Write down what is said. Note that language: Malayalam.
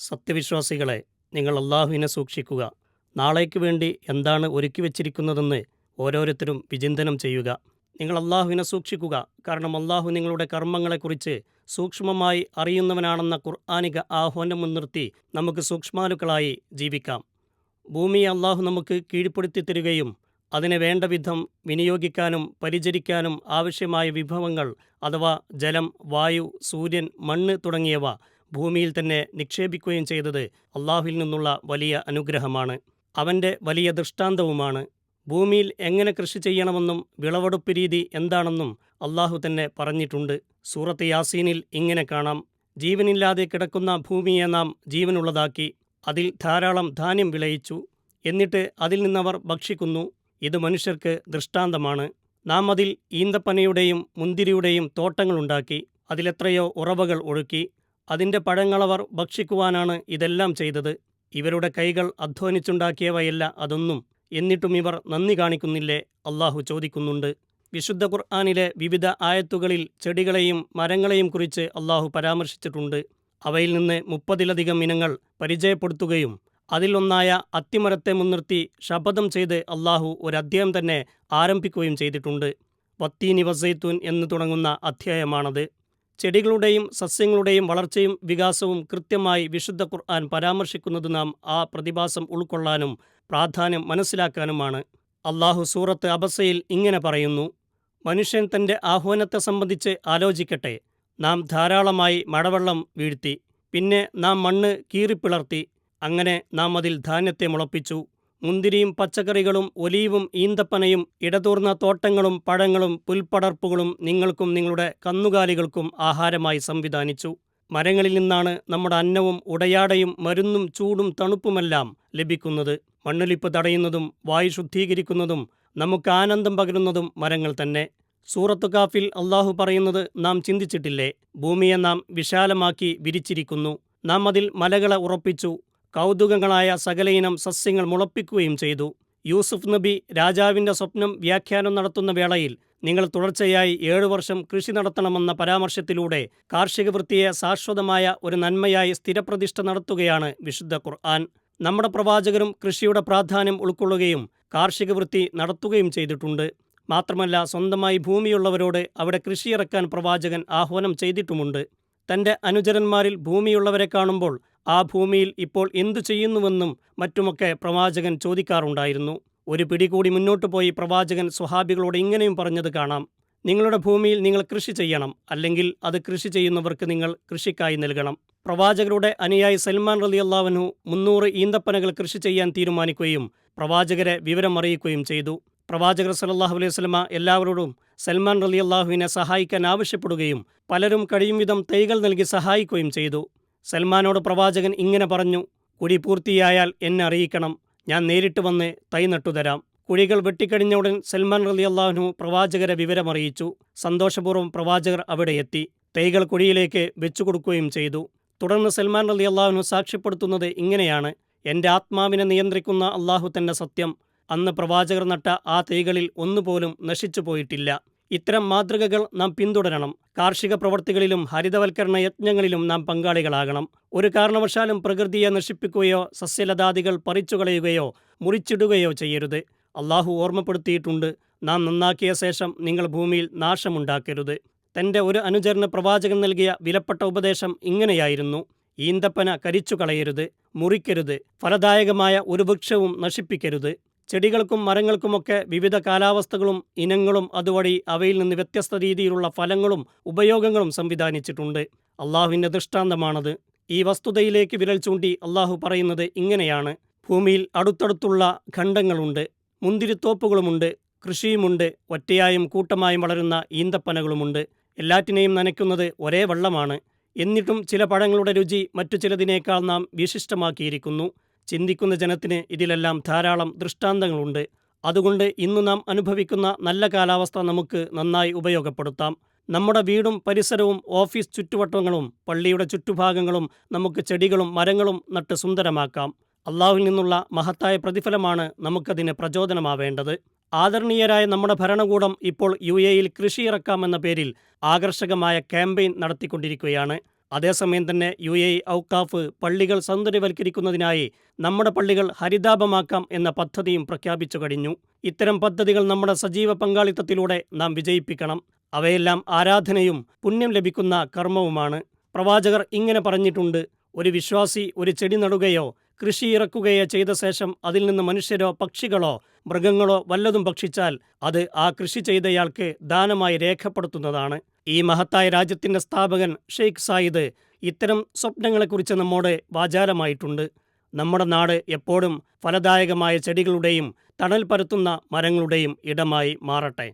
സത്യവിശ്വാസികളെ നിങ്ങൾ അള്ളാഹുവിനെ സൂക്ഷിക്കുക. നാളേക്ക് വേണ്ടി എന്താണ് ഒരുക്കി വച്ചിരിക്കുന്നതെന്ന് ഓരോരുത്തരും വിചിന്തനം ചെയ്യുക. നിങ്ങൾ അള്ളാഹുവിനെ സൂക്ഷിക്കുക. കാരണം അള്ളാഹു നിങ്ങളുടെ കർമ്മങ്ങളെക്കുറിച്ച് സൂക്ഷ്മമായി അറിയുന്നവനാണെന്ന ഖുർആാനിക ആഹ്വാനം മുൻനിർത്തി നമുക്ക് സൂക്ഷ്മാലുക്കളായി ജീവിക്കാം. ഭൂമിയെ അള്ളാഹു നമുക്ക് കീഴ്പ്പെടുത്തി തരികയും അതിനെ വേണ്ട വിധം വിനിയോഗിക്കാനും പരിചരിക്കാനും ആവശ്യമായ വിഭവങ്ങൾ അഥവാ ജലം വായു സൂര്യൻ മണ്ണ് തുടങ്ങിയവ ഭൂമിയിൽ തന്നെ നിക്ഷേപിക്കുകയും ചെയ്തത് അള്ളാഹുവിൽ നിന്നുള്ള വലിയ അനുഗ്രഹമാണ്. അവന്റെ വലിയ ദൃഷ്ടാന്തവുമാണ്. ഭൂമിയിൽ എങ്ങനെ കൃഷി ചെയ്യണമെന്നും വിളവെടുപ്പ് രീതി എന്താണെന്നും അള്ളാഹു തന്നെ പറഞ്ഞിട്ടുണ്ട്. സൂറത്ത് യാസീനിൽ ഇങ്ങനെ കാണാം. ജീവനില്ലാതെ കിടക്കുന്ന ഭൂമിയെ നാം ജീവനുള്ളതാക്കി അതിൽ ധാരാളം ധാന്യം വിളയിച്ചു. എന്നിട്ട് അതിൽ നിന്നവർ ഭക്ഷിക്കുന്നു. ഇത് മനുഷ്യർക്ക് ദൃഷ്ടാന്തമാണ്. നാം അതിൽ ഈന്തപ്പനയുടെയും മുന്തിരിയുടെയും തോട്ടങ്ങളുണ്ടാക്കി അതിലെത്രയോ ഉറവകൾ ഒഴുക്കി അതിന്റെ പഴങ്ങളവർ ഭക്ഷിക്കുവാനാണ് ഇതെല്ലാം ചെയ്തത്. ഇവരുടെ കൈകൾ അധ്വാനിച്ചുണ്ടാക്കിയവയല്ല അതൊന്നും. എന്നിട്ടും ഇവർ നന്ദി കാണിക്കുന്നില്ലേ? അള്ളാഹു ചോദിക്കുന്നുണ്ട്. വിശുദ്ധ ഖുർആാനിലെ വിവിധ ആയത്തുകളിൽ ചെടികളെയും മരങ്ങളെയും കുറിച്ച് അള്ളാഹു പരാമർശിച്ചിട്ടുണ്ട്. അവയിൽ നിന്ന് മുപ്പതിലധികം ഇനങ്ങൾ പരിചയപ്പെടുത്തുകയും അതിലൊന്നായ അത്തിമരത്തെ മുൻനിർത്തി ശപഥം ചെയ്ത് അള്ളാഹു ഒരു അധ്യായം തന്നെ ആരംഭിക്കുകയും ചെയ്തിട്ടുണ്ട്. വത്തീനി വസൈത്തൂൻ എന്ന് തുടങ്ങുന്ന അധ്യായമാണത്. ചെടികളുടെയും സസ്യങ്ങളുടെയും വളർച്ചയും വികാസവും കൃത്യമായി വിശുദ്ധ ഖുർആൻ പരാമർശിക്കുന്നത് നാം ആ പ്രതിഭാസം ഉൾക്കൊള്ളാനും പ്രാധാന്യം മനസ്സിലാക്കാനുമാണ്. അള്ളാഹു സൂറത്ത് അബസയിൽ ഇങ്ങനെ പറയുന്നു മനുഷ്യൻ തന്റെ ആഹ്വാനത്തെ സംബന്ധിച്ച് ആലോചിക്കട്ടെ. നാം ധാരാളമായി മഴവെള്ളം വീഴ്ത്തി പിന്നെ നാം മണ്ണ് കീറിപ്പിളർത്തി അങ്ങനെ നാം അതിൽ ധാന്യത്തെ മുളപ്പിച്ചു. മുന്തിരിയും പച്ചക്കറികളും ഒലീവും ഈന്തപ്പനയും ഇടതൂർന്ന തോട്ടങ്ങളും പഴങ്ങളും പുൽപ്പടർപ്പുകളും നിങ്ങൾക്കും നിങ്ങളുടെ കന്നുകാലികൾക്കും ആഹാരമായി സംവിധാനിച്ചു. മരങ്ങളിൽ നിന്നാണ് നമ്മുടെ അന്നവും ഉടയാടയും മരുന്നും ചൂടും തണുപ്പുമെല്ലാം ലഭിക്കുന്നത്. മണ്ണൊലിപ്പ് തടയുന്നതും വായു ശുദ്ധീകരിക്കുന്നതും നമുക്ക് ആനന്ദം പകരുന്നതും മരങ്ങൾ തന്നെ. സൂറത്തു കാഫിൽ അള്ളാഹു പറയുന്നത് നാം ചിന്തിച്ചിട്ടില്ലേ? ഭൂമിയെ നാം വിശാലമാക്കി വിരിച്ചിരിക്കുന്നു. നാം അതിൽ മലകളെ ഉറപ്പിച്ചു കൗതുകങ്ങളായ സകലയിനം സസ്യങ്ങൾ മുളപ്പിക്കുകയും ചെയ്തു. യൂസുഫ് നബി രാജാവിന്റെ സ്വപ്നം വ്യാഖ്യാനം നടത്തുന്ന വേളയിൽ നിങ്ങൾ തുടർച്ചയായി ഏഴു വർഷം കൃഷി നടത്തണമെന്ന പരാമർശത്തിലൂടെ കാർഷിക വൃത്തിയെ ശാശ്വതമായ ഒരു നന്മയായി സ്ഥിരപ്രതിഷ്ഠ നടത്തുകയാണ് വിശുദ്ധ ഖുർആൻ. നമ്മുടെ പ്രവാചകരും കൃഷിയുടെ പ്രാധാന്യം ഉൾക്കൊള്ളുകയും കാർഷിക വൃത്തി നടത്തുകയും ചെയ്തിട്ടുണ്ട്. മാത്രമല്ല സ്വന്തമായി ഭൂമിയുള്ളവരോട് അവിടെ കൃഷിയിറക്കാൻ പ്രവാചകൻ ആഹ്വാനം ചെയ്തിട്ടുമുണ്ട്. തന്റെ അനുചരന്മാരിൽ ഭൂമിയുള്ളവരെ കാണുമ്പോൾ ആ ഭൂമിയിൽ ഇപ്പോൾ എന്തു ചെയ്യുന്നുവെന്നും മറ്റുമൊക്കെ പ്രവാചകൻ ചോദിക്കാറുണ്ടായിരുന്നു. ഒരു പിടികൂടി മുന്നോട്ടു പോയി പ്രവാചകൻ സ്വഹാബികളോട് ഇങ്ങനെയും പറഞ്ഞത് കാണാം. നിങ്ങളുടെ ഭൂമിയിൽ നിങ്ങൾ കൃഷി ചെയ്യണം അല്ലെങ്കിൽ അത് കൃഷി ചെയ്യുന്നവർക്ക് നിങ്ങൾ കൃഷിക്കായി നൽകണം. പ്രവാചകരുടെ അനുയായി സൽമാൻ റലി അള്ളാവനു മുന്നൂറ് ഈന്തപ്പനകൾ കൃഷി ചെയ്യാൻ തീരുമാനിക്കുകയും പ്രവാചകരെ വിവരം അറിയിക്കുകയും ചെയ്തു. പ്രവാചകർ സലല്ലാഹു അലൈഹി സ്വലമ എല്ലാവരോടും സൽമാൻ റലി അള്ളാഹുവിനെ സഹായിക്കാൻ ആവശ്യപ്പെടുകയും പലരും കഴിയും വിധം തൈകൾ നൽകി സഹായിക്കുകയും ചെയ്തു. സൽമാനോട് പ്രവാചകൻ ഇങ്ങനെ പറഞ്ഞു കുടി പൂർത്തിയായാൽ എന്നെ അറിയിക്കണം. ഞാൻ നേരിട്ട് വന്ന് തൈ നട്ടുതരാം കുഴികൾ വെട്ടിക്കഴിഞ്ഞ ഉടൻ സൽമാൻ റലി അള്ളാഹുനു പ്രവാചകരെ വിവരമറിയിച്ചു. സന്തോഷപൂർവം പ്രവാചകർ അവിടെ എത്തി. തൈകൾ കുഴിയിലേക്ക് വെച്ചു കൊടുക്കുകയും ചെയ്തു. തുടർന്ന് സൽമാൻ റലി അള്ളാഹുനു സാക്ഷ്യപ്പെടുത്തുന്നത് ഇങ്ങനെയാണ്. എന്റെ ആത്മാവിനെ നിയന്ത്രിക്കുന്ന അള്ളാഹു തന്നെ സത്യം. അന്ന് പ്രവാചകർ നട്ട ആ തൈകളിൽ ഒന്നുപോലും നശിച്ചു പോയിട്ടില്ല. ഇത്തരം മാതൃകകൾ നാം പിന്തുടരണം. കാർഷിക പ്രവർത്തികളിലും ഹരിതവൽക്കരണ യജ്ഞങ്ങളിലും നാം പങ്കാളികളാകണം. ഒരു കാരണവശാലും പ്രകൃതിയെ നശിപ്പിക്കുകയോ സസ്യലതാദികൾ പറിച്ചുകളയുകയോ മുറിച്ചിടുകയോ ചെയ്യരുത്. അള്ളാഹു ഓർമ്മപ്പെടുത്തിയിട്ടുണ്ട് നാം നന്നാക്കിയ ശേഷം നിങ്ങൾ ഭൂമിയിൽ നാശമുണ്ടാക്കരുത്. തന്റെ ഒരു അനുചരന് പ്രവാചകൻ നൽകിയ വിലപ്പെട്ട ഉപദേശം ഇങ്ങനെയായിരുന്നു. ഈന്തപ്പന കരിച്ചു കളയരുത് മുറിക്കരുത് ഫലദായകമായ ഒരു വൃക്ഷവും നശിപ്പിക്കരുത്. ചെടികൾക്കും മരങ്ങൾക്കുമൊക്കെ വിവിധ കാലാവസ്ഥകളും ഇനങ്ങളും അതുവഴി അവയിൽ നിന്ന് വ്യത്യസ്ത രീതിയിലുള്ള ഫലങ്ങളും ഉപയോഗങ്ങളും സംവിധാനിച്ചിട്ടുണ്ട്. അള്ളാഹുവിന്റെ ദൃഷ്ടാന്തമാണത്. ഈ വസ്തുതയിലേക്ക് വിരൽ ചൂണ്ടി അള്ളാഹു പറയുന്നത് ഇങ്ങനെയാണ്. ഭൂമിയിൽ അടുത്തടുത്തുള്ള ഖണ്ഡങ്ങളുണ്ട്. മുന്തിരിത്തോപ്പുകളുമുണ്ട്. കൃഷിയുമുണ്ട്. ഒറ്റയായും കൂട്ടമായും വളരുന്ന ഈന്തപ്പനകളുമുണ്ട്. എല്ലാറ്റിനെയും നനയ്ക്കുന്നത് ഒരേ വെള്ളമാണ്. എന്നിട്ടും ചില പഴങ്ങളുടെ രുചി മറ്റു ചിലതിനേക്കാൾ നാം വിശിഷ്ടമാക്കിയിരിക്കുന്നു. ചിന്തിക്കുന്ന ജനത്തിന് ഇതിലെല്ലാം ധാരാളം ദൃഷ്ടാന്തങ്ങളുണ്ട്. അതുകൊണ്ട് ഇന്നു നാം അനുഭവിക്കുന്ന നല്ല കാലാവസ്ഥ നമുക്ക് നന്നായി ഉപയോഗപ്പെടുത്താം. നമ്മുടെ വീടും പരിസരവും ഓഫീസ് ചുറ്റുവട്ടങ്ങളും പള്ളിയുടെ ചുറ്റുഭാഗങ്ങളും നമുക്ക് ചെടികളും മരങ്ങളും നട്ട് സുന്ദരമാക്കാം. അള്ളാഹുവിൽ നിന്നുള്ള മഹത്തായ പ്രതിഫലമാണ് നമുക്കതിന് പ്രചോദനമാവേണ്ടത്. ആദരണീയരായ നമ്മുടെ ഭരണകൂടം ഇപ്പോൾ യു എയിൽ കൃഷി ഇറക്കാമെന്ന പേരിൽ ആകർഷകമായ ക്യാമ്പയിൻ നടത്തിക്കൊണ്ടിരിക്കുകയാണ്. അതേസമയം തന്നെ യു എ ഔക്കാഫ് പള്ളികൾ സൗന്ദര്യവൽക്കരിക്കുന്നതിനായി നമ്മുടെ പള്ളികൾ ഹരിതാപമാക്കാം എന്ന പദ്ധതിയും പ്രഖ്യാപിച്ചു കഴിഞ്ഞു. ഇത്തരം പദ്ധതികൾ നമ്മുടെ സജീവ പങ്കാളിത്തത്തിലൂടെ നാം വിജയിപ്പിക്കണം. അവയെല്ലാം ആരാധനയും പുണ്യം ലഭിക്കുന്ന കർമ്മവുമാണ്. പ്രവാചകർ ഇങ്ങനെ പറഞ്ഞിട്ടുണ്ട് ഒരു വിശ്വാസി ഒരു ചെടി നടുകയോ കൃഷി ഇറക്കുകയോ ചെയ്ത ശേഷം അതിൽ നിന്ന് മനുഷ്യരോ പക്ഷികളോ മൃഗങ്ങളോ വല്ലതും ഭക്ഷിച്ചാൽ അത് ആ കൃഷി ചെയ്തയാൾക്ക് ദാനമായി രേഖപ്പെടുത്തുന്നതാണ്. ഈ മഹത്തായ രാജ്യത്തിന്റെ സ്ഥാപകൻ ഷെയ്ഖ് സായിദ് ഇത്തരം സ്വപ്നങ്ങളെക്കുറിച്ച് നമ്മോട് വാചാരമായിട്ടുണ്ട് നമ്മുടെ നാട് എപ്പോഴും ഫലദായകമായ ചെടികളുടെയും തണൽ പരത്തുന്ന മരങ്ങളുടെയും ഇടമായി മാറട്ടെ.